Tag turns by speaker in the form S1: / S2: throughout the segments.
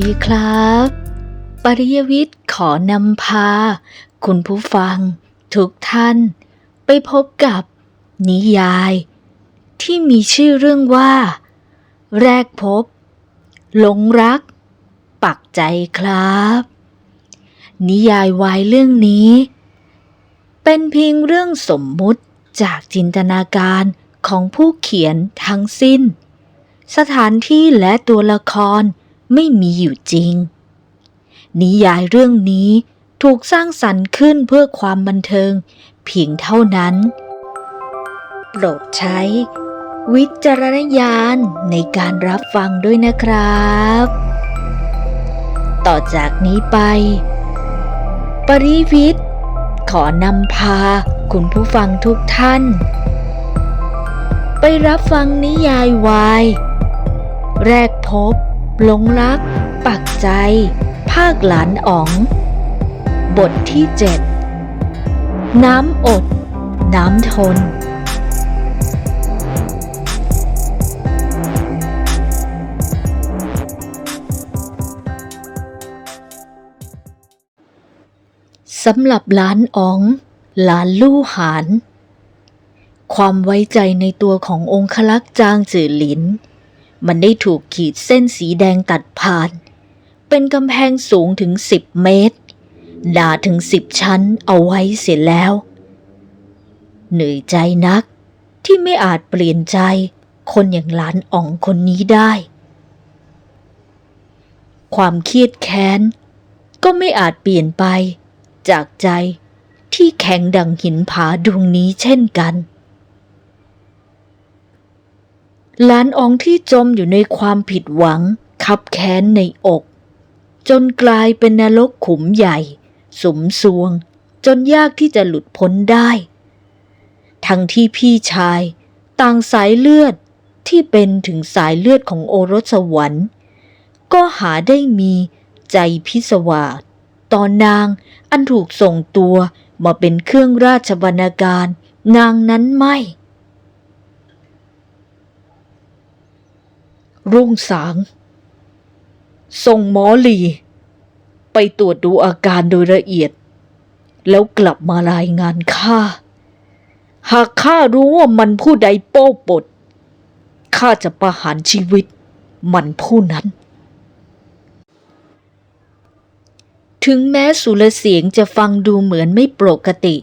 S1: ดีครับ ปริยวิทย์ขอนำพา คุณผู้ฟัง ทุกท่าน ไปพบกับ นิยาย ที่มีชื่อเรื่องว่า แรกพบ หลงรัก ปักใจครับ นิยายวายเรื่องนี้ เป็นเพียงเรื่องสมมุติจากจินตนาการของผู้เขียนทั้งสิ้น สถานที่และตัวละคร ไม่มีอยู่จริง นิยายเรื่องนี้ถูกสร้างสรรค์ขึ้นเพื่อความบันเทิง เพียงเท่านั้น โปรดใช้ วิจารณญาณในการรับฟังด้วยนะครับ ต่อจากนี้ไป ปริวิทย์ขอนำพาคุณผู้ฟังทุกท่าน ไปรับฟังนิยายวาย แรกพบ หลงรัก ปักใจ ภาคหลานอ๋อง บทที่เจ็ดน้ำอดน้ำทน สำหรับหลานอ๋อง หลานลู่หาน ความไว้ใจในตัวขององคลักษ์จางจือหลิน มันได้ถูกขีดเส้นสีแดงตัดผ่าน เป็นกำแพงสูงถึงสิบเมตร หนาถึงสิบชั้นเอาไว้เสียแล้ว เหนื่อยใจนักที่ไม่อาจเปลี่ยนใจคนอย่างหลานอ๋องคนนี้ได้ ความเครียดแค้น ก็ไม่อาจเปลี่ยนไป จากใจที่แข็งดังหินผาดวงนี้เช่นกัน หลานอองที่จมอยู่ในความผิดหวังคับแค้นในอก จนกลายเป็นนรกขุมใหญ่ สมซวง จนยากที่จะหลุดพ้นได้ ทั้งที่พี่ชาย ต่างสายเลือดที่เป็นถึงสายเลือดของโอรสสวรรค์ ก็หาได้มีใจพิศวาสตอนนางอันถูกส่งตัวมาเป็นเครื่องราชบรรณาการ นางนั้นไม่ รุ่งสาง ส่งหมอหลี ไปตรวจดูอาการโดยละเอียด แล้วกลับมารายงานข้า หากข้ารู้ว่ามันผู้ใดโป้ปด ข้าจะประหารชีวิต มันผู้นั้น ถึงแม้สุรเสียงจะฟังดูเหมือนไม่ปกติ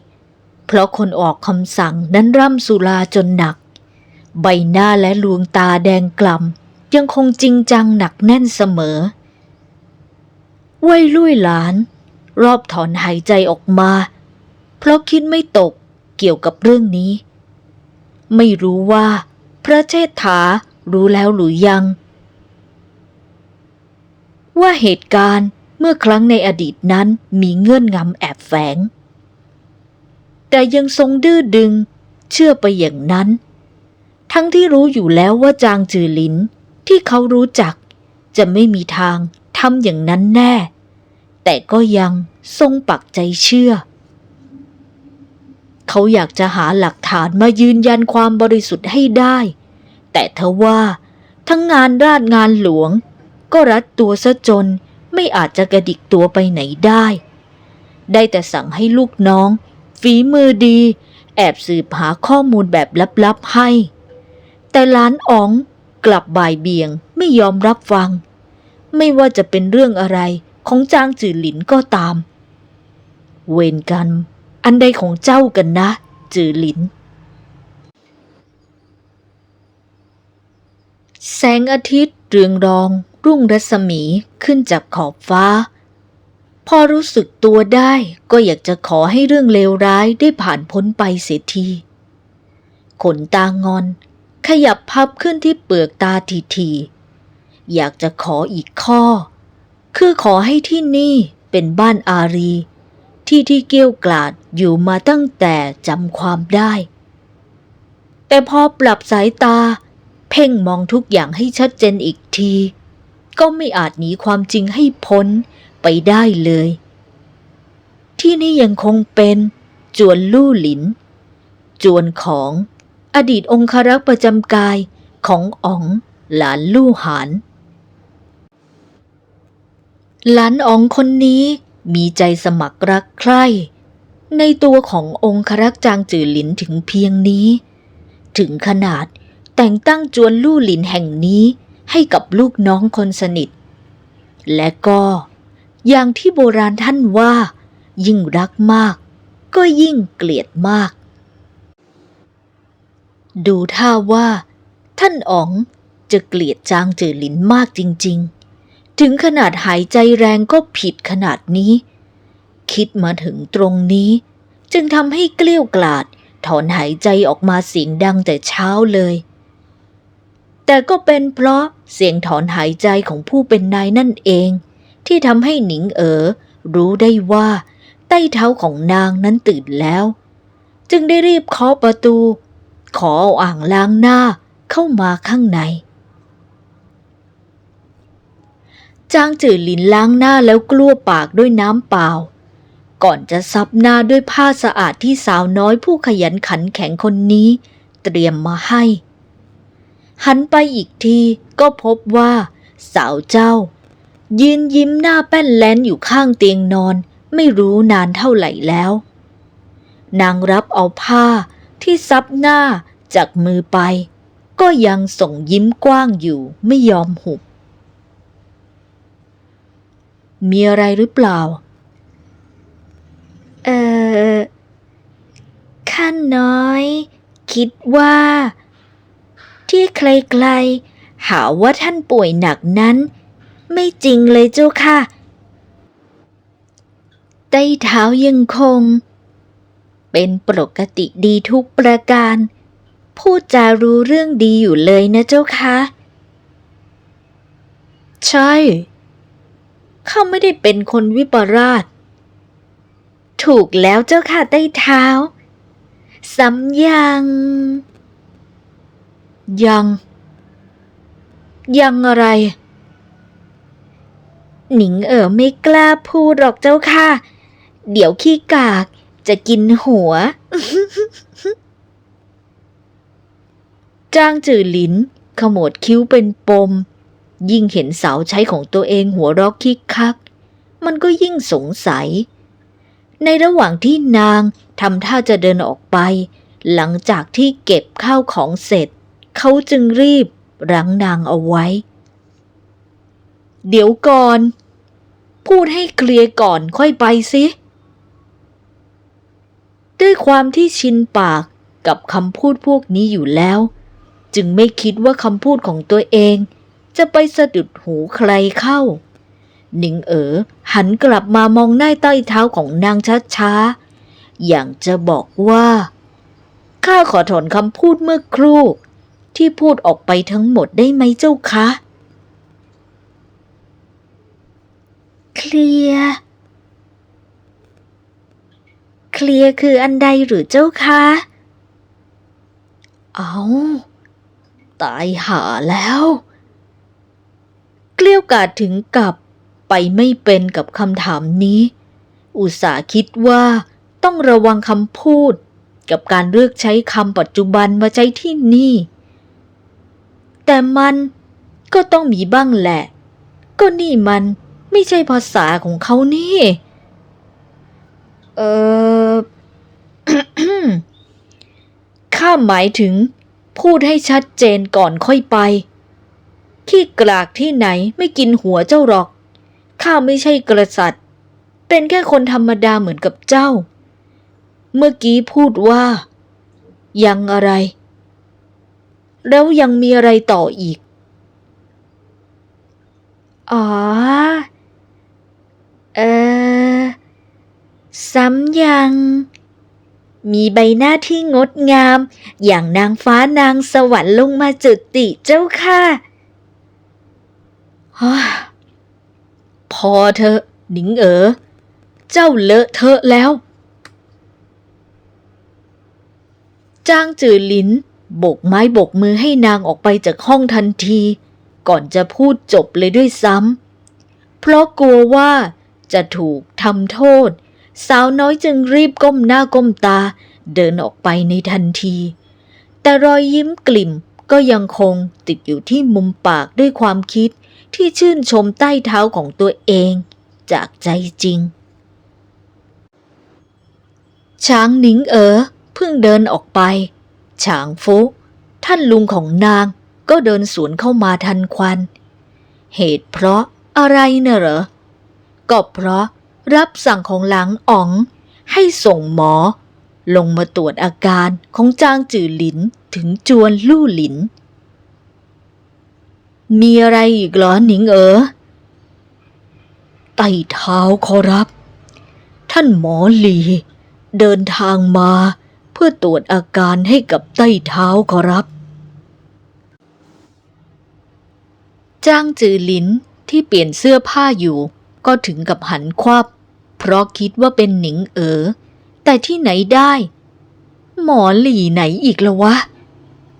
S1: เพราะคนออกคำสั่งนั้นร่ำสุราจนหนัก ใบหน้าและลวงตาแดงกล่ำ ยังคงจริงจังหนักแน่นเสมอวัยลุยหลาน รอบถอนหายใจออกมา เพราะคิดไม่ตกเกี่ยวกับเรื่องนี้ ไม่รู้ว่า พระเชษฐารู้แล้วหรือยัง ว่าเหตุการณ์เมื่อครั้งในอดีตนั้นมีเงื่อนงำแอบแฝง แต่ยังทรงดื้อดึง เชื่อไปอย่างนั้น ทั้งที่รู้อยู่แล้วว่าจางจือหลิน ที่เขารู้จัก จะไม่มีทางทำอย่างนั้นแน่ แต่ก็ยังทรงปักใจเชื่อ เขาอยากจะหาหลักฐานมายืนยันความบริสุทธิ์ให้ได้ แต่ทว่าทั้งงานราชงานหลวง ก็รัดตัวซะจนไม่อาจจะกระดิกตัวไปไหนได้ ได้แต่สั่งให้ลูกน้อง ฝีมือดี แอบสืบหาข้อมูลแบบลับๆให้ แต่ล้านอ๋อง กลับบ่ายเบียงไม่ยอมรับฟัง ไม่ว่าจะเป็นเรื่องอะไรของจางจือหลินก็ตาม เวรกัน อันใดของเจ้ากันนะ จือหลิน แสงอาทิตย์เรืองรอง รุ่งรัศมีขึ้นจากขอบฟ้า พอรู้สึกตัวได้ก็อยากจะขอให้เรื่องเลวร้ายได้ผ่านพ้นไปเสียทีขนตางอน ขยับพับขึ้นที่เปลือกตาทีทีๆอยากจะขออีกข้อ คือขอให้ที่นี่เป็นบ้านอารี ที่ที่เกี้ยวกลาดอยู่มาตั้งแต่จำความได้ แต่พอปรับสายตา เพ่งมองทุกอย่างให้ชัดเจนอีกที ก็ไม่อาจหนีความจริงให้พ้นไปได้เลย ที่นี่ยังคงเป็นจวนลู่หลิน จวนของ อดีตองครักษ์ประจำกายของอ๋องหลานลู่หาน หลานอองคนนี้มีใจสมัครรักใคร่ ในตัวขององครักษ์จางจือหลินถึงเพียงนี้ ถึงขนาดแต่งตั้งจวนลู่หลินแห่งนี้ให้กับลูกน้องคนสนิท และก็อย่างที่โบราณท่านว่า ยิ่งรักมาก ก็ยิ่งเกลียดมาก ดูท่าว่า ท่านอ๋องจะเกลียดจางจือหลินมากจริง ๆ ถึงขนาดหายใจแรงก็ผิดขนาดนี้ คิดมาถึงตรงนี้ จึงทำให้เกลี้ยวกล่อดถอนหายใจออกมาเสียงดังแต่เช้าเลย แต่ก็เป็นเพราะเสียงถอนหายใจของผู้เป็นนายนั่นเอง ที่ทำให้หนิงเอ๋อรู้ได้ว่า ใต้เท้าของนางนั้นตื่นแล้ว จึงได้รีบเคาะประตู ขออ่างล้างหน้าเข้ามาข้างใน จางจือลินล้างหน้าแล้วกลั้วปากด้วยน้ำเปล่า ก่อนจะซับหน้าด้วยผ้าสะอาดที่สาวน้อยผู้ขยันขันแข็งคนนี้ เตรียมมาให้ หันไปอีกทีก็พบว่าสาวเจ้า ยืนยิ้มหน้าแป้นแลนอยู่ข้างเตียงนอน ไม่รู้นานเท่าไหร่แล้ว นางรับเอาผ้า ที่ซับหน้าจากมือไป ก็ยังส่งยิ้มกว้างอยู่ไม่ยอมหุบ มีอะไรหรือเปล่า เออข้าน้อย คิดว่า ที่ใครๆ หาว่าท่านป่วยหนักนั้น ไม่จริงเลยเจ้าค่ะใต้เท้ายังคง เป็นปกติดีทุกประการ พูดจารู้เรื่องดีอยู่เลยนะเจ้าค่ะใช่ข้าไม่ได้เป็นคนวิปราช ถูกแล้วเจ้าค่ะใต้เท้าสำยัง ยัง ยังอะไร หนิงเอ๋อไม่กล้าพูดหรอกเจ้าค่ะ เดี๋ยวขี้กาก จะกินหัวจ้างจือหลินขมวดคิ้วเป็นปม ยิ่งเห็นสาวใช้ของตัวเองหัวรอกคิกคัก มันก็ยิ่งสงสัย ในระหว่างที่นางทำท่าจะเดินออกไป หลังจากที่เก็บข้าวของเสร็จ เขาจึงรีบรั้งนางเอาไว้ เดี๋ยวก่อน พูดให้เคลียร์ก่อนค่อยไปสิ ด้วยความที่ชินปากกับคำพูดพวกนี้อยู่แล้ว จึงไม่คิดว่าคำพูดของตัวเอง จะไปสะดุดหูใครเข้า หนิงเอ๋อหันกลับมามองหน้าใต้เท้าของนางช้าๆ อย่างจะบอกว่า ข้าขอถอนคำพูดเมื่อครู่ ที่พูดออกไปทั้งหมดได้ไหมเจ้าคะ เคลียร์ เคลียร์คืออันใดหรือเจ้าคะ เอาตายหาแล้ว เกลี้ยวกาดถึงกับไปไม่เป็นกับคำถามนี้ อุตส่าห์คิดว่าต้องระวังคำพูด กับการเลือกใช้คำปัจจุบันมาใช้ที่นี่ แต่มันก็ต้องมีบ้างแหละ ก็นี่มันไม่ใช่ภาษาของเขานี่ เออ ข้าหมายถึง พูดให้ชัดเจนก่อนค่อยไป ขี้กลากที่ไหนไม่กินหัวเจ้าหรอก ข้าไม่ใช่กษัตริย์ เป็นแค่คนธรรมดาเหมือนกับเจ้า เมื่อกี้พูดว่า ยังอะไร แล้วยังมีอะไรต่ออีก อ๋อ เออซ้ำยัง มีใบหน้าที่งดงาม อย่างนางฟ้านางสวรรค์ลงมาจุติเจ้าค่ะฮ่าพอเถอหนิงเอ๋อ เจ้าเลอะเทอะแล้วจ้างจือหลินโบกไม้โบกมือให้นางออกไปจากห้องทันที ก่อนจะพูดจบเลยด้วยซ้ำ เพราะกลัวว่าจะถูกทำโทษ สาวน้อยจึงรีบก้มหน้าก้มตา เดินออกไปในทันที แต่รอยยิ้มกลิ่มก็ยังคงติดอยู่ที่มุมปากด้วยความคิดที่ชื่นชมใต้เท้าของตัวเอง จากใจจริง ช้างหนิงเอ๋อเพิ่งเดินออกไปฉางฟุท่านลุงของนางก็เดินสวนเข้ามาทันควัน เหตุเพราะอะไรเน่ะเหรอ ก็เพราะ รับสั่งของหลังอ๋อง ให้ส่งหมอ ลงมาตรวจอาการของจางจือหลินถึงจวนลู่หลิน มีอะไรอีกหรอหนิงเอ๋อไต่เท้าขอรับ ท่านหมอหลี เดินทางมาเพื่อตรวจอาการให้กับไต้เท้าขอรับ จ้างจือหลินที่เปลี่ยนเสื้อผ้าอยู่ก็ถึงกับหันควับ เพราะคิดว่าเป็นหนิงเอ๋อแต่ที่ไหนได้ หมอหลี่ไหนอีกละวะ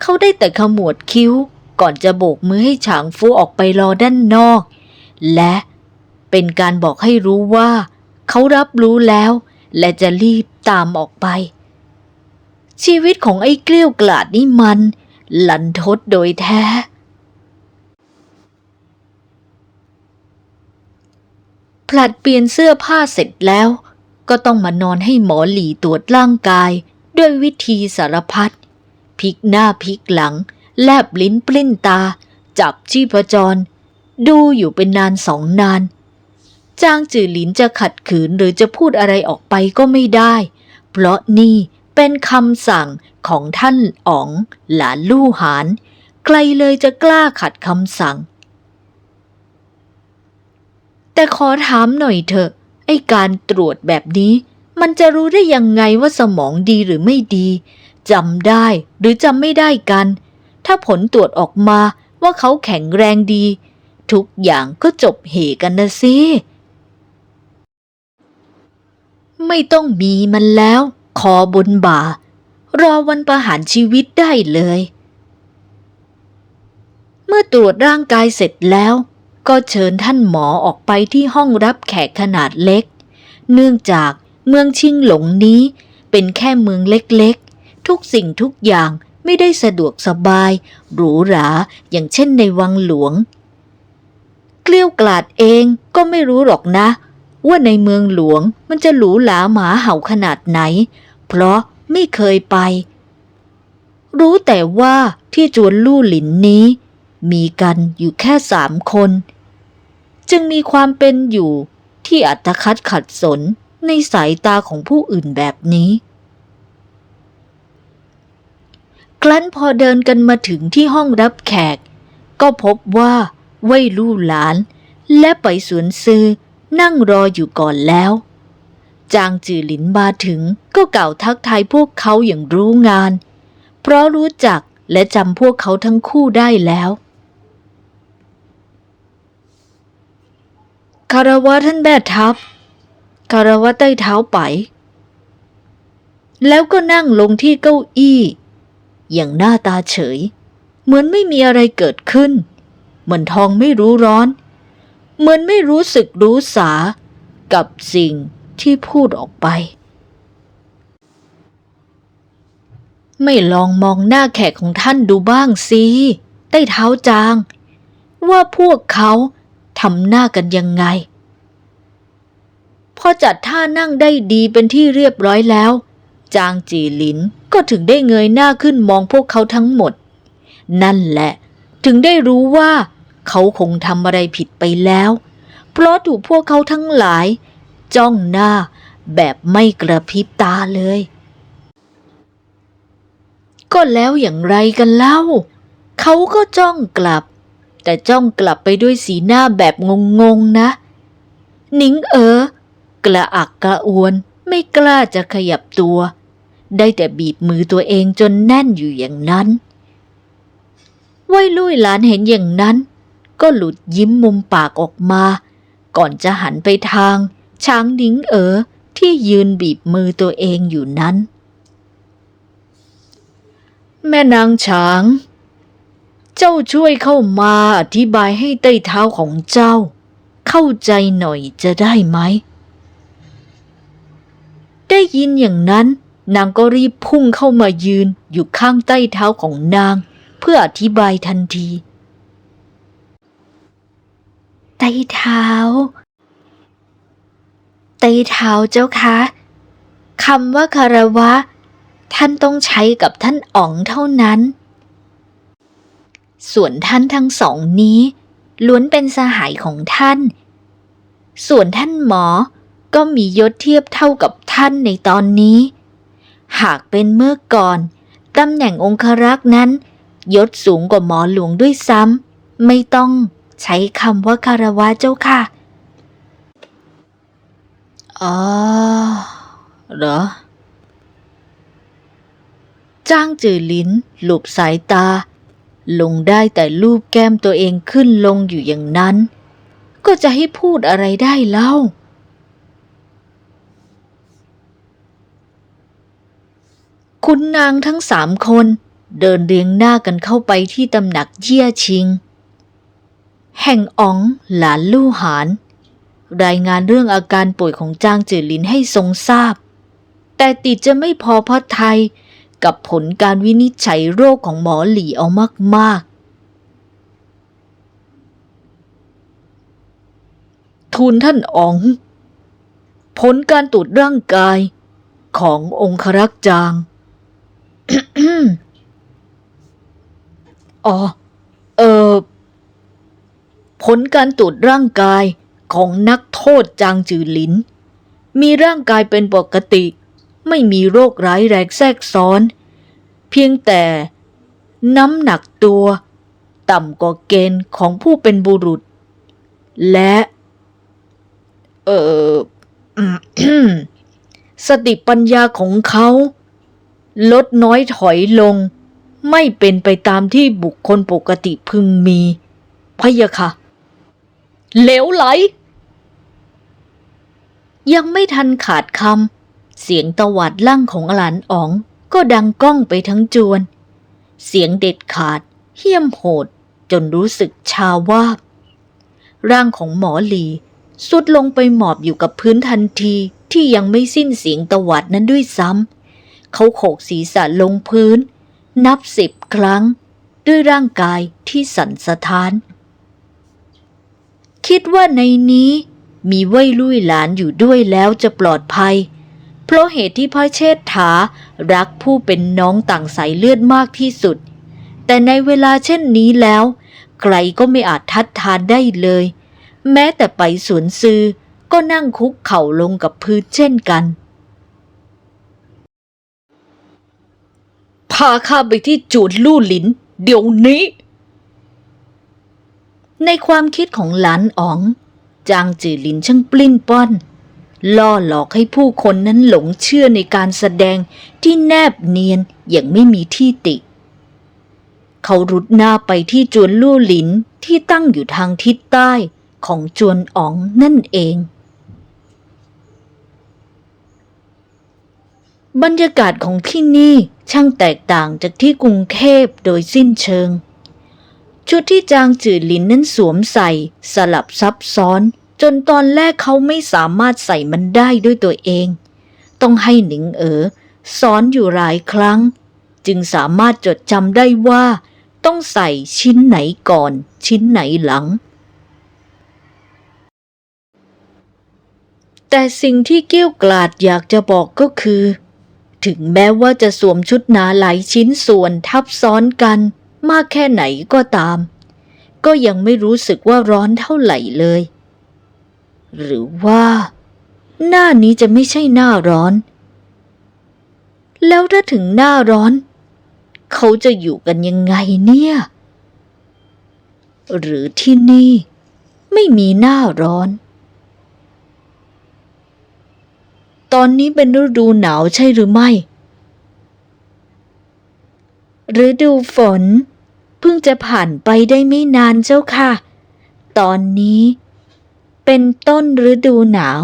S1: เขาได้แต่ขมวดคิ้วก่อนจะโบกมือให้ฉางฟูออกไปรอด้านนอก และเป็นการบอกให้รู้ว่า เขารับรู้แล้ว และจะรีบตามออกไป ชีวิตของไอ้เกลี้ยวกลาดนี่มันลันทดโดยแท้ ผลัดเปลี่ยนเสื้อผ้าเสร็จแล้ว ก็ต้องมานอนให้หมอหลีตรวจร่างกาย ด้วยวิธีสารพัดพลิกหน้าพลิกหลัง แลบลิ้นปลิ้นตา จับชีพจร ดูอยู่เป็นนานสองนาน จางจือหลินจะขัดขืนหรือจะพูดอะไรออกไปก็ไม่ได้ เพราะนี่เป็นคำสั่งของท่านอ๋อง หลานลู่หาน ใครเลยจะกล้าขัดคำสั่ง แต่ขอถามหน่อยเถอะไอการตรวจแบบนี้ มันจะรู้ได้ยังไงว่าสมองดีหรือไม่ดีจำได้หรือจำไม่ได้กัน ถ้าผลตรวจออกมาว่าเขาแข็งแรงดี ทุกอย่างก็จบเหกันนะสิไม่ต้องมีมันแล้ว คอบนบ่า รอวันประหารชีวิตได้เลย เมื่อตรวจร่างกายเสร็จแล้ว ก็เชิญท่านหมอออกไปที่ห้องรับแขกขนาดเล็ก เนื่องจากเมืองชิงหลงนี้เป็นแค่เมืองเล็กๆ ทุกสิ่งทุกอย่างไม่ได้สะดวกสบาย หรูหราอย่างเช่นในวังหลวง เกลี้ยวกลาดเองก็ไม่รู้หรอกนะ ว่าในเมืองหลวงมันจะหรูหราหมาเห่าขนาดไหน เพราะไม่เคยไป รู้แต่ว่าที่จวนลู่หลินนี้ มีกันอยู่แค่สามคน จึงมีความเป็นอยู่ที่อัตคัดขัดสนในสายตาของผู้อื่นแบบนี้ ครั้นพอเดินกันมาถึงที่ห้องรับแขก ก็พบว่าไว่ยลู่หลาน และไปสวนซื้อนั่งรออยู่ก่อนแล้ว จางจือหลินมาถึงก็กล่าวทักทายพวกเขาอย่างรู้งาน เพราะรู้จักและจำพวกเขาทั้งคู่ได้แล้ว คารวะท่านแม่ทัพ คารวะใต้เท้าไป แล้วก็นั่งลงที่เก้าอี้ อย่างหน้าตาเฉย เหมือนไม่มีอะไรเกิดขึ้น เหมือนทองไม่รู้ร้อน เหมือนไม่รู้สึกรู้สา กับสิ่งที่พูดออกไป ไม่ลองมองหน้าแขกของท่านดูบ้างสิใต้เท้าจาง ว่าพวกเขา ทำหน้ากันยังไง พอจัดท่านั่งได้ดีเป็นที่เรียบร้อยแล้ว จางจีหลินก็ถึงได้เงยหน้าขึ้นมองพวกเขาทั้งหมด นั่นแหละ ถึงได้รู้ว่าเขาคงทำอะไรผิดไปแล้ว เพราะถูกพวกเขาทั้งหลาย จ้องหน้าแบบไม่กระพริบตาเลย ก็แล้วอย่างไรกันเล่า เขาก็จ้องกลับ แต่จ้องกลับไปด้วยสีหน้าแบบงงๆนะหนิงเอ๋อกระอักกระอวนไม่กล้าจะขยับตัว ได้แต่บีบมือตัวเองจนแน่นอยู่อย่างนั้นไว้ลุยหลานเห็นอย่างนั้น ก็หลุดยิ้มมุมปากออกมา ก่อนจะหันไปทาง ช้างหนิงเอ๋อที่ยืนบีบมือตัวเองอยู่นั้น แม่นางช้าง เจ้าช่วยเข้ามาอธิบายให้ใต้เท้าของเจ้า เข้าใจหน่อยจะได้ไหม ได้ยินอย่างนั้น นางก็รีบพุ่งเข้ามายืนอยู่ข้างใต้เท้าของนาง เพื่ออธิบายทันทีใต้เท้า ไต้เท้าเจ้าคะคำว่าคารวะ ท่านต้องใช้กับท่านอ๋องเท่านั้น ส่วนท่านทั้งสองนี้ ล้วนเป็นสหายของท่าน ส่วนท่านหมอก็มียศเทียบเท่ากับท่านในตอนนี้ หากเป็นเมื่อก่อนตำแหน่งองครักษ์นั้น ยศสูงกว่าหมอหลวงด้วยซ้ำไม่ต้องใช้คำว่าคารวะเจ้าค่ะอ๋อเหรอ จ้างจือลิ้น หลบสายตา ลงได้แต่ลูบแก้มตัวเองขึ้นลงอยู่อย่างนั้น ก็จะให้พูดอะไรได้เล่า คุณนางทั้งสามคน เดินเรียงหน้ากันเข้าไปที่ตำหนักเยี่ยชิง แห่งอ๋องหลานลู่หาน รายงานเรื่องอาการป่วยของจางจือลินให้ทรงทราบ แต่ติดจะไม่พอพระทัย กับผลการวินิจฉัยโรคของหมอหลีเอามากๆ ทูลท่านอ๋อง ผลการตรวจร่างกายขององครักษ์จาง อ๋อ เออ ผลการตรวจร่างกายของนักโทษจางจือหลิน มีร่างกายเป็นปกติ ไม่มีโรคร้ายแรงแทรกซ้อน เพียงแต่น้ำหนักตัว ต่ำกว่าเกณฑ์ของผู้เป็นบุรุษ และ เออสติปัญญาของเขา ลดน้อยถอยลง ไม่เป็นไปตามที่บุคคลปกติพึงมีพะยะค่ะเหลวไหล ยังไม่ทันขาดคำ เสียงตวาดลั่งของหลานอ๋องก็ดังก้องไปทั้งจวน เสียงเด็ดขาด เหี้ยมโหด จนรู้สึกชาวาบ ร่างของหมอหลีสุดลงไปหมอบอยู่กับพื้นทันทีที่ยังไม่สิ้นเสียงตวาดนั้นด้วยซ้ำ เขาโขกศีรษะลงพื้น นับสิบครั้ง ด้วยร่างกายที่สั่นสะท้าน คิดว่าในนี้มีไว้ลุยหลานอยู่ด้วยแล้วจะปลอดภัย เพราะเหตุที่พ่อเชษฐารักผู้เป็นน้องต่างสายเลือดมากที่สุด แต่ในเวลาเช่นนี้แล้ว ใครก็ไม่อาจทัดทานได้เลย แม้แต่ไปสวนซือก็นั่งคุกเข่าลงกับพื้นเช่นกัน พาข้าไปที่จูดลู่หลิน เดี๋ยวนี้ ในความคิดของหลานอ๋อง จางจือหลินช่างปลิ้นป้อน ล่อหลอกให้ผู้คนนั้นหลงเชื่อในการแสดงที่แนบเนียนอย่างไม่มีที่ติ เขารุดหน้าไปที่จวนลู่หลินที่ตั้งอยู่ทางทิศใต้ของจวนอ๋องนั่นเอง บรรยากาศของที่นี่ช่างแตกต่างจากที่กรุงเทพโดยสิ้นเชิง ชุดที่จางจือหลินนั้นสวมใส่สลับซับซ้อน จนตอนแรกเขาไม่สามารถใส่มันได้ด้วยตัวเอง ต้องให้หนิงเอ๋อสอนอยู่หลายครั้ง จึงสามารถจดจำได้ว่า ต้องใส่ชิ้นไหนก่อน ชิ้นไหนหลัง แต่สิ่งที่เกี้ยวกลาดอยากจะบอกก็คือ ถึงแม้ว่าจะสวมชุดหนาหลายชิ้นส่วนทับซ้อนกันมากแค่ไหนก็ตาม ก็ยังไม่รู้สึกว่าร้อนเท่าไหร่เลย หรือว่า หน้านี้จะไม่ใช่หน้าร้อน แล้วถ้าถึงหน้าร้อน เขาจะอยู่กันยังไงเนี่ย หรือที่นี่ไม่มีหน้าร้อน ตอนนี้เป็นฤดูหนาวใช่หรือไม่ฤดูฝน เพิ่งจะผ่านไปได้ไม่นานเจ้าค่ะ ตอนนี้ เป็นต้นฤดูหนาว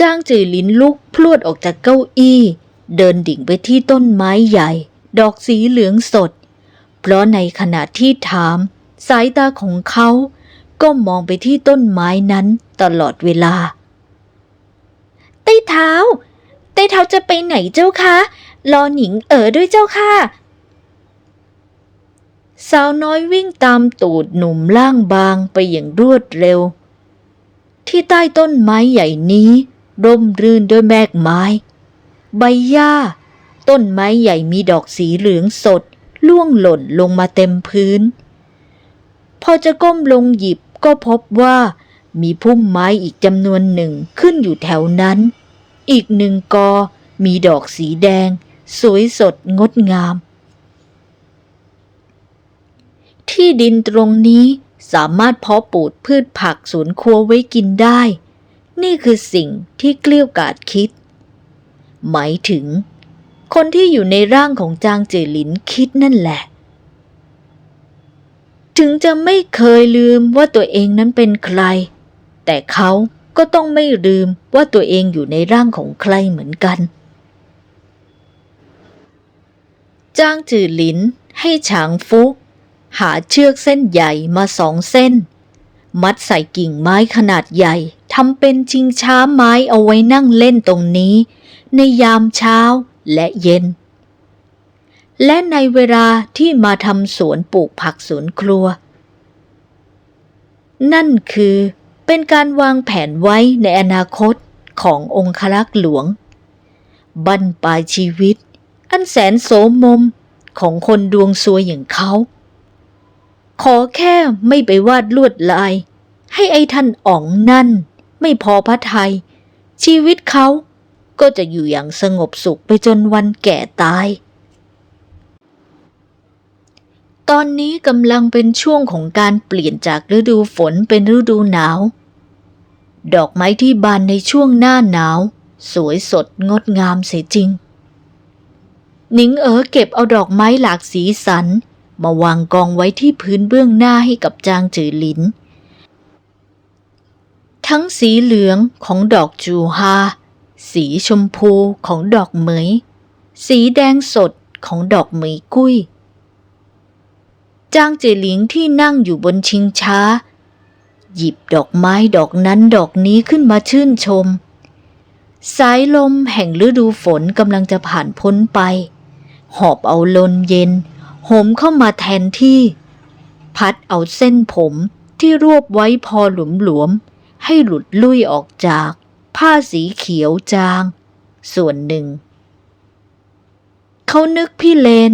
S1: จ้างจือลินลุกพลวดออกจากเก้าอี้ เดินดิ่งไปที่ต้นไม้ใหญ่ ดอกสีเหลืองสด เพราะในขณะที่ถาม สายตาของเขาก็มองไปที่ต้นไม้นั้นตลอดเวลาไต้เท้าไต้เท้าจะไปไหนเจ้าคะรอหนิงเอ๋อด้วยเจ้าค่ะ สาวน้อยวิ่งตามตูดหนุ่มล่างบางไปอย่างรวดเร็ว ที่ใต้ต้นไม้ใหญ่นี้ ร่มรื่นด้วยแมกไม้ ใบหญ้า ต้นไม้ใหญ่มีดอกสีเหลืองสดล่วงหล่นลงมาเต็มพื้น พอจะก้มลงหยิบก็พบว่ามีพุ่มไม้อีกจำนวนหนึ่งขึ้นอยู่แถวนั้น อีกหนึ่งกอมีดอกสีแดง สวยสดงดงาม ที่ดินตรงนี้สามารถเพาะปลูกพืชผักสวนครัวไว้กินได้ นี่คือสิ่งที่เกลี้ยวกล่อดคิด หมายถึง คนที่อยู่ในร่างของจางเจยหลินคิดนั่นแหละ ถึงจะไม่เคยลืมว่าตัวเองนั้นเป็นใคร แต่เขาก็ต้องไม่ลืมว่าตัวเองอยู่ในร่างของใครเหมือนกัน จางจือหลินให้ฉางฟุก หาเชือกเส้นใหญ่มาสองเส้น มัดใส่กิ่งไม้ขนาดใหญ่ทำเป็นชิงช้าไม้เอาไว้นั่งเล่นตรงนี้ ในยามเช้าและเย็น และในเวลาที่มาทำสวนปลูกผักสวนครัว นั่นคือเป็นการวางแผนไว้ในอนาคตขององครักษ์หลวง บั้นปลายชีวิต อันแสนโสมมของคนดวงซวยอย่างเขา ขอแค่ไม่ไปวาดลวดลาย ให้ไอ้ท่านอ๋องนั่น ไม่พอพระไทย ชีวิตเขาก็จะอยู่อย่างสงบสุขไปจนวันแก่ตาย ตอนนี้กำลังเป็นช่วงของการเปลี่ยนจากฤดูฝนเป็นฤดูหนาว ดอกไม้ที่บานในช่วงหน้าหนาว สวยสดงดงามเสียจริง หนิงเอ๋อเก็บเอาดอกไม้หลากสีสัน มาวางกองไว้ที่พื้นเบื้องหน้าให้กับจางจือหลิน ทั้งสีเหลืองของดอกจูฮา สีชมพูของดอกเหมย สีแดงสดของดอกเหมยกุ้ย จางเจหลิงที่นั่งอยู่บนชิงช้า หยิบดอกไม้ดอกนั้นดอกนี้ขึ้นมาชื่นชม สายลมแห่งฤดูฝนกำลังจะผ่านพ้นไป หอบเอาลมเย็น หมเข้ามาแทนที่ พัดเอาเส้นผมที่รวบไว้พอหลวมๆให้หลุดลุ่ยออกจาก ผ้าสีเขียวจาง ส่วนหนึ่ง เขานึกพี่เลน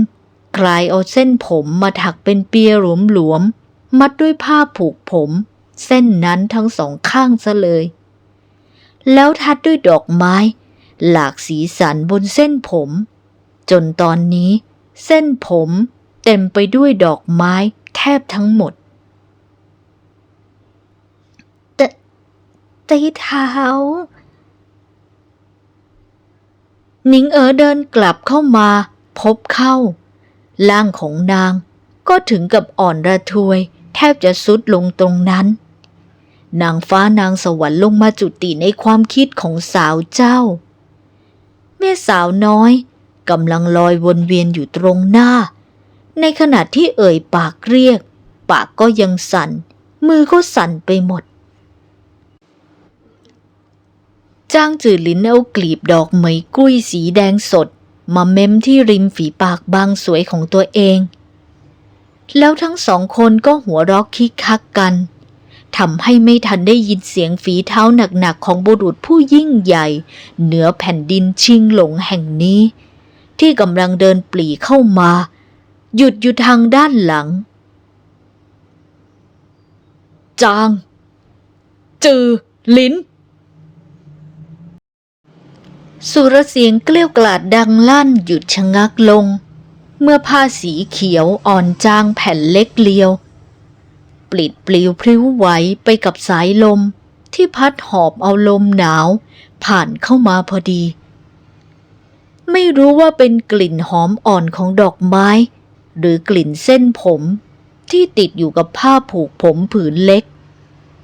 S1: คลายเอาเส้นผมมาถักเป็นเปียหลวมๆมัดด้วยผ้าผูกผม เส้นนั้นทั้งสองข้างซะเลย แล้วทัดด้วยดอกไม้ หลากสีสันบนเส้นผม จนตอนนี้ เส้นผม เต็มไปด้วยดอกไม้แทบทั้งหมดตตีเท้าหนิงเอ๋อเดินกลับเข้ามาพบเข้า ร่างของนางก็ถึงกับอ่อนระทวย แทบจะสุดลงตรงนั้น นางฟ้านางสวรรค์ลงมาจุติในความคิดของสาวเจ้า แม่สาวน้อยกำลังลอยวนเวียนอยู่ตรงหน้า ในขณะที่เอ่ยปากเรียก ปากก็ยังสั่น มือก็สั่นไปหมด จ้างจือหลินเอากลีบดอกเหมยกุ้ยสีแดงสด มาเม้มที่ริมฝีปากบางสวยของตัวเอง แล้วทั้งสองคนก็หัวเรอกคิกคักกันทำให้ไม่ทันได้ยินเสียงฝีเท้าหนักๆของบุรุษผู้ยิ่งใหญ่ เหนือแผ่นดินชิงหลงแห่งนี้ ที่กำลังเดินปลีเข้ามา หยุดอยู่ทางด้านหลัง จาง จือ ลิ้น สุรเสียงเกลี้ยวกล่ดดังลั่นหยุดชะงักลง เมื่อผ้าสีเขียวอ่อนจางแผ่นเล็กเลียว ปลิดปลิวพริ้วไหวไปกับสายลมที่พัดหอบเอาลมหนาว ผ่านเข้ามาพอดี ไม่รู้ว่าเป็นกลิ่นหอมอ่อนของดอกไม้ หรือกลิ่นเส้นผมที่ติดอยู่กับผ้าผูกผมผืนเล็ก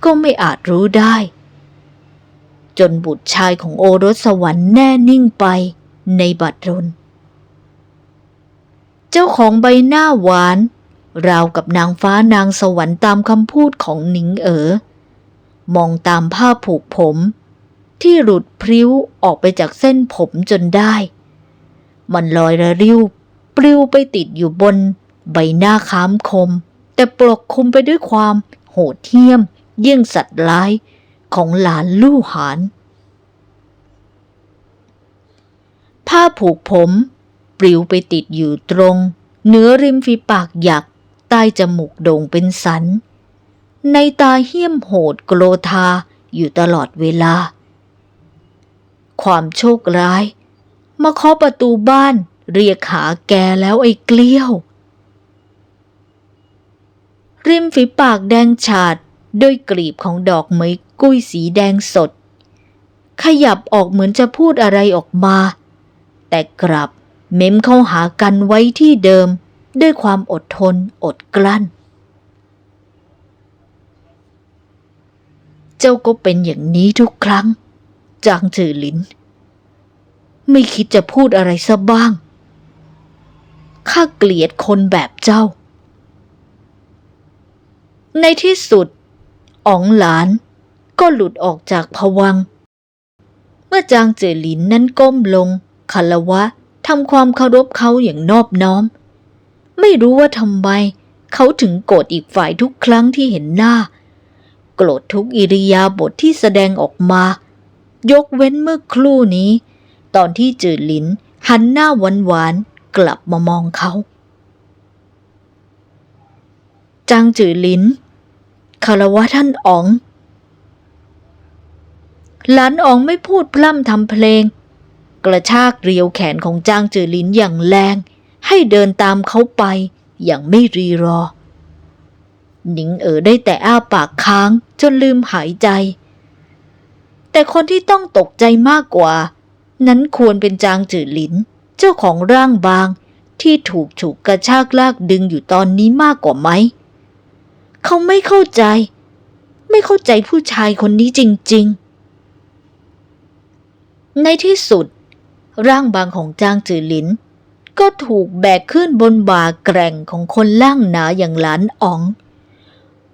S1: ก็ไม่อาจรู้ได้ จนบุตรชายของโอรสสวรรค์แน่นิ่งไปในบัดรน เจ้าของใบหน้าหวาน ราวกับนางฟ้านางสวรรค์ตามคำพูดของหนิงเอ๋อมองตามผ้าผูกผม ที่หลุดพริ้วออกไปจากเส้นผมจนได้ มันลอยระริ้ว ปลิวไปติดอยู่บน ใบหน้าค้ามคม แต่ปกคลุมไปด้วยความโหดเหี้ยม เยี่ยงสัตว์ร้ายของหลานลู่หาน ผ้าผูกผม ปลิวไปติดอยู่ตรงเนื้อริมฝีปากหยัก ใต้จมูกโด่งเป็นสัน ในตาเหี้ยมโหดโกรธาอยู่ตลอดเวลา ความโชคร้าย มาเคาะประตูบ้าน เรียกหาแกแล้วไอ้เกลี้ยว ริมฝีปากแดงฉาดด้วยกลีบของดอกไม้กุ้ยสีแดงสด ขยับออกเหมือนจะพูดอะไรออกมา แต่กลับเม้มเข้าหากันไว้ที่เดิมด้วยความอดทนอดกลั้น เจ้าก็เป็นอย่างนี้ทุกครั้ง จางจือหลิน ไม่คิดจะพูดอะไรซะบ้าง ข้าเกลียดคนแบบเจ้า ในที่สุดอ๋องหลานก็หลุดออกจากผวัง เมื่อจางเจอหลินนั้นก้มลงคารวะทำความเคารพเขาอย่างนอบน้อม ไม่รู้ว่าทำไมเขาถึงโกรธอีกฝ่ายทุกครั้งที่เห็นหน้า โกรธทุกอิริยาบถทที่แสดงออกมา ยกเว้นเมื่อครู่นี้ ตอนที่จือหลินหันหน้าหวานหวาน กลับมามองเขาจางจือหลินคารวะท่านอ๋อง หลานอ๋องไม่พูดพร่ำทำเพลง กระชากเรียวแขนของจางจือหลินอย่างแรง ให้เดินตามเขาไปอย่างไม่รีรอ หนิงเอ๋อได้แต่อ้าปากค้างจนลืมหายใจ แต่คนที่ต้องตกใจมากกว่า นั้นควรเป็นจางจือหลิน เจ้าของร่างบาง ที่ถูกฉุกกระชากลากดึงอยู่ตอนนี้มากกว่าไหม เขาไม่เข้าใจ ไม่เข้าใจผู้ชายคนนี้จริง ๆ ในที่สุด ร่างบางของจางจือหลิน ก็ถูกแบกขึ้นบนบ่าแกร่งของคนล่างหนาอย่างหลานอ๋อง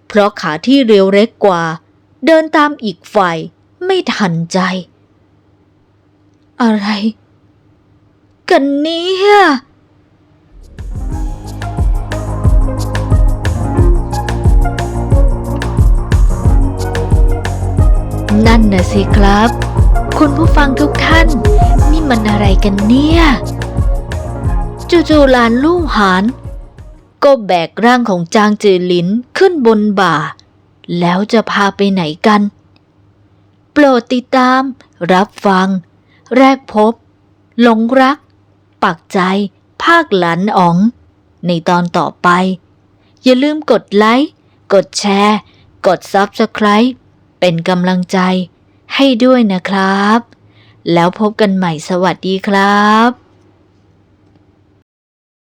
S1: เพราะขาที่เร็วเร็กกว่า เดินตามอีกฝ่ายไม่ทันใจ อะไร กันเนี้นั่นน่ะสิครับ คุณผู้ฟังทุกท่าน นี่มันอะไรกันเนี่ย จู่ๆหลานลู่หาน ก็แบกร่างของจางจือหลินขึ้นบนบ่า แล้วจะพาไปไหนกัน โปรดติดตาม รับฟัง แรกพบ หลงรัก ปักใจ ภาคหลานอ๋อง ในตอนต่อไป อย่าลืมกดไลค์ กดแชร์ กด Subscribe เป็นกำลังใจให้ด้วยนะครับ แล้วพบกันใหม่สวัสดีครับ